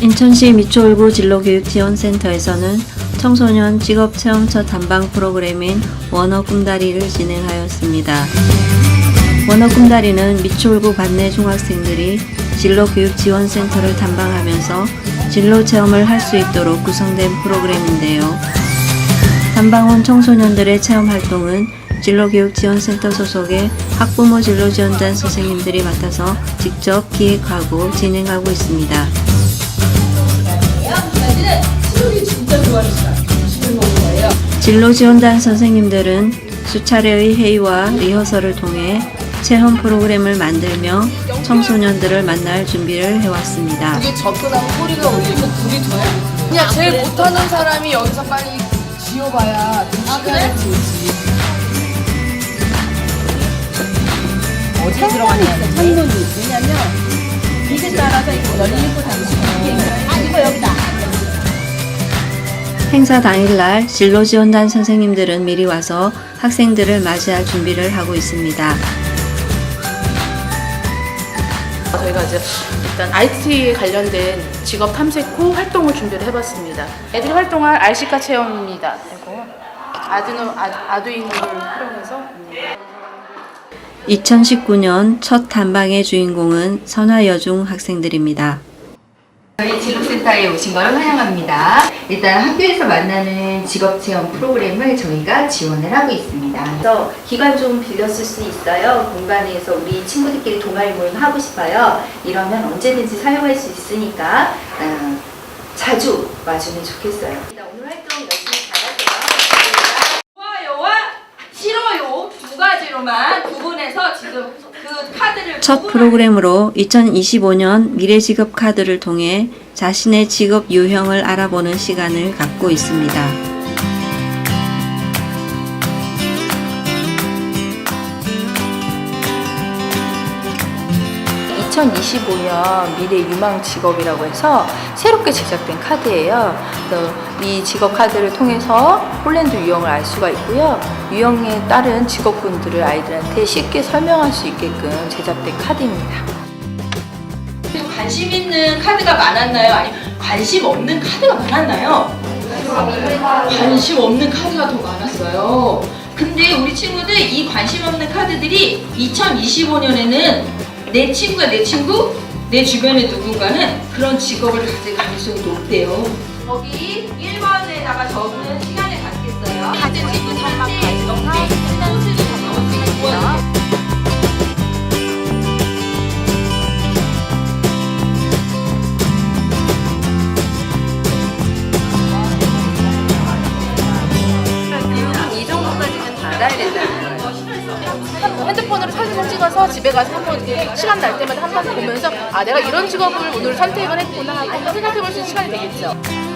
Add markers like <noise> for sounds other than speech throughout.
인천시 미추홀구 진로교육지원센터에서는 청소년 직업체험 첫 담방 프로그램인 원어 꿈다리를 진행하였습니다. 원어 꿈다리는 미추홀구 반내 중학생들이 진로교육지원센터를 담방하면서 진로 체험을 할 수 있도록 구성된 프로그램인데요. 담방온 청소년들의 체험 활동은 진로교육지원센터 소속의 학부모 진로지원단 선생님들이 맡아서 직접 기획하고 진행하고 있습니다. 진로 지원단 선생님들은 수차례의 회의와 리허설을 통해 체험 프로그램을 만들며 청소년들을 만날 준비를 해왔습니다. 되게 접근하고 소리가 울리고 불이 돼. 그냥 제일 못하는 사람이 여기서 빨리 지어봐야 좀 시간을 지우지. 어디 들어가냐? 창문이 왜냐면 빛에 따라서 이거 열리고 닫히고 아 이거 여기다 행사 당일날 진로 지원단 선생님들은 미리 와서 학생들을 맞이할 준비를 하고 있습니다. 저희가 이제 일단 IT 관련된 직업 탐색 후 활동을 준비를 해봤습니다. 애들이 활동할 RC카 체험입니다. 그리고 아두노, 아, 아두이노를 활용해서 2019년 첫 단방의 주인공은 선화여중 학생들입니다. 저희 진로센터에 오신 걸 환영합니다. 일단 학교에서 만나는 직업체험 프로그램을 저희가 지원을 하고 있습니다. 그래서 기간 좀 빌렸을 수 있어요. 공간에서 우리 친구들끼리 동아리 모임 하고 싶어요. 이러면 언제든지 사용할 수 있으니까 어, 자주 와주면 좋겠어요. 오늘 활동 열심히 잘하세요. 좋아요와 싫어요 두 가지로만 구분해서 지금 첫 프로그램으로 2025년 미래직업 카드를 통해 자신의 직업 유형을 알아보는 시간을 갖고 있습니다. 2025년 미래 유망 직업이라고 해서 새롭게 제작된 카드예요. 이 직업 카드를 통해서 폴란드 유형을 알 수가 있고요. 유형에 따른 직업군들을 아이들한테 쉽게 설명할 수 있게끔 제작된 카드입니다. 관심 있는 카드가 많았나요? 아니면 관심 없는 카드가 많았나요? 관심 없는 카드가 더 많았어요. 근데 우리 친구들 이 관심 없는 카드들이 2025년에는 내 친구가 내 친구, 내 주변의 누군가는 그런 직업을 가질 가능성이 높대요. 거기 1번에다가 적는 시간을 갖겠어요. 이제 영상 받아야 된다는 거예요. 핸드폰으로 사진을 찍어서 집에 가서 한번 이렇게 시간 날 때마다 한 번 보면서 아 내가 이런 직업을 오늘 선택을 했구나 하고 생각해 볼 수 있는 시간이 되겠죠.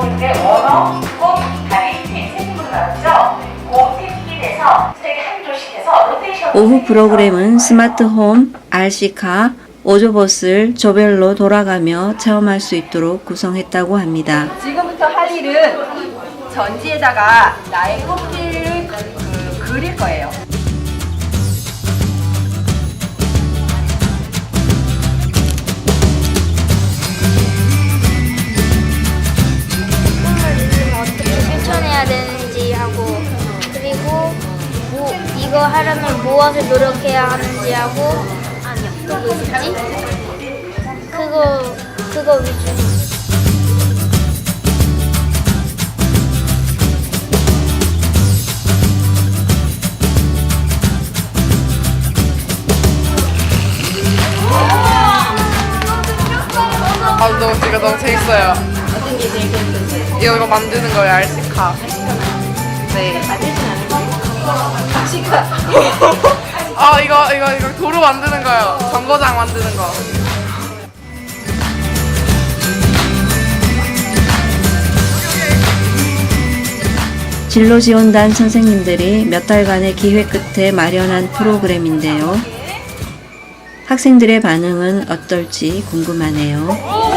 이제 원어, 꿈, 다리, 팀, 세 팀으로 나눴죠? 그팀 팀에서 세개 한 조씩 해서 로테이션 오후 프로그램은 스마트홈, RC카, 오조버스를 조별로 돌아가며 체험할 수 있도록 구성했다고 합니다. 지금부터 할 일은 전지에다가 나의 프로필을 그, 그릴 거예요. 이거 하려면 무엇을 노력해야 하는지 하고 아니요 또뭐 있었지? 그거 그거 위주로 아 너무 지금 너무 재밌어요. 어떤 게 제일 재밌었어요? 이거 이거 만드는 거예요 알시카. 네. 아 이거 이거 이거 도로 만드는 거요. 정거장 만드는 거. 진로 지원단 선생님들이 몇 달간의 기획 끝에 마련한 프로그램인데요. 학생들의 반응은 어떨지 궁금하네요.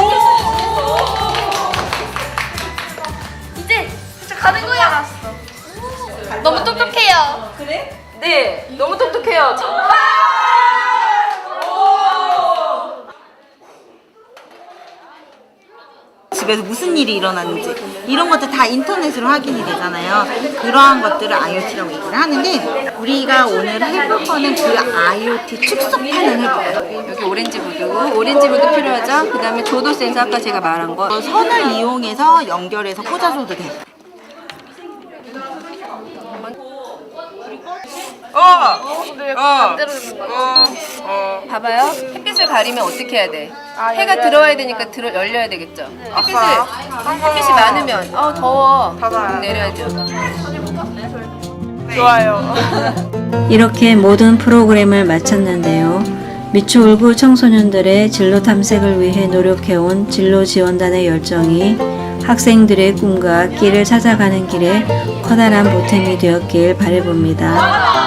집에서 무슨 일이 일어나는지 이런 것들 다 인터넷으로 확인이 되잖아요. 그러한 것들을 IoT라고 얘기를 하는데 우리가 오늘 해볼 거는 그 IoT 축소판을 해봐요. 여기 오렌지 무드고 오렌지 무드 필요하죠? 그 다음에 조도 센서 아까 제가 말한 거 선을 이용해서 연결해서 꽂아줘도 돼요. 봐봐요. 햇빛을 가리면 어떻게 해야 돼? 해가 들어와야 되니까 들어 열려야 되겠죠. 햇빛을 햇빛이 많으면 어 더워. 좀 내려야죠. <laughs> 이렇게 모든 프로그램을 마쳤는데요. 미추홀구 청소년들의 진로 탐색을 위해 노력해온 진로 지원단의 열정이 학생들의 꿈과 길을 찾아가는 길에 커다란 보탬이 되었길 바라봅니다.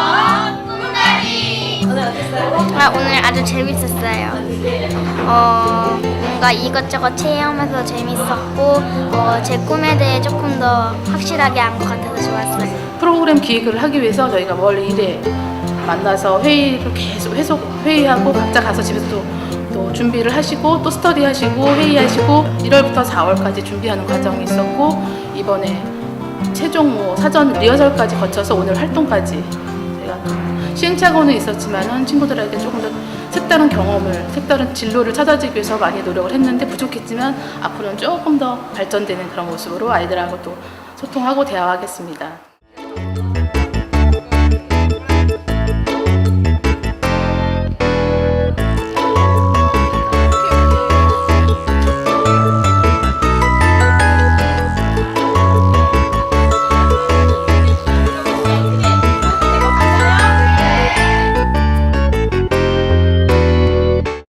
아, 오늘 아주 재밌었어요. 어, 뭔가 이것저것 체험해서 재밌었고, 어, 제 꿈에 대해 조금 더 확실하게 안 것 같아서 좋았어요. 프로그램 기획을 하기 위해서 저희가 월 1회 만나서 회의를 계속 회속 회의하고 각자 가서 집에서 또, 또 준비를 하시고 또 스터디 하시고 회의하시고 1월부터 4월까지 준비하는 과정이 있었고 이번에 최종 뭐 사전 리허설까지 거쳐서 오늘 활동까지 시행착오는 있었지만은 친구들에게 조금 더 색다른 경험을 색다른 진로를 찾아주기 위해서 많이 노력을 했는데 부족했지만 앞으로는 조금 더 발전되는 그런 모습으로 아이들하고 또 소통하고 대화하겠습니다.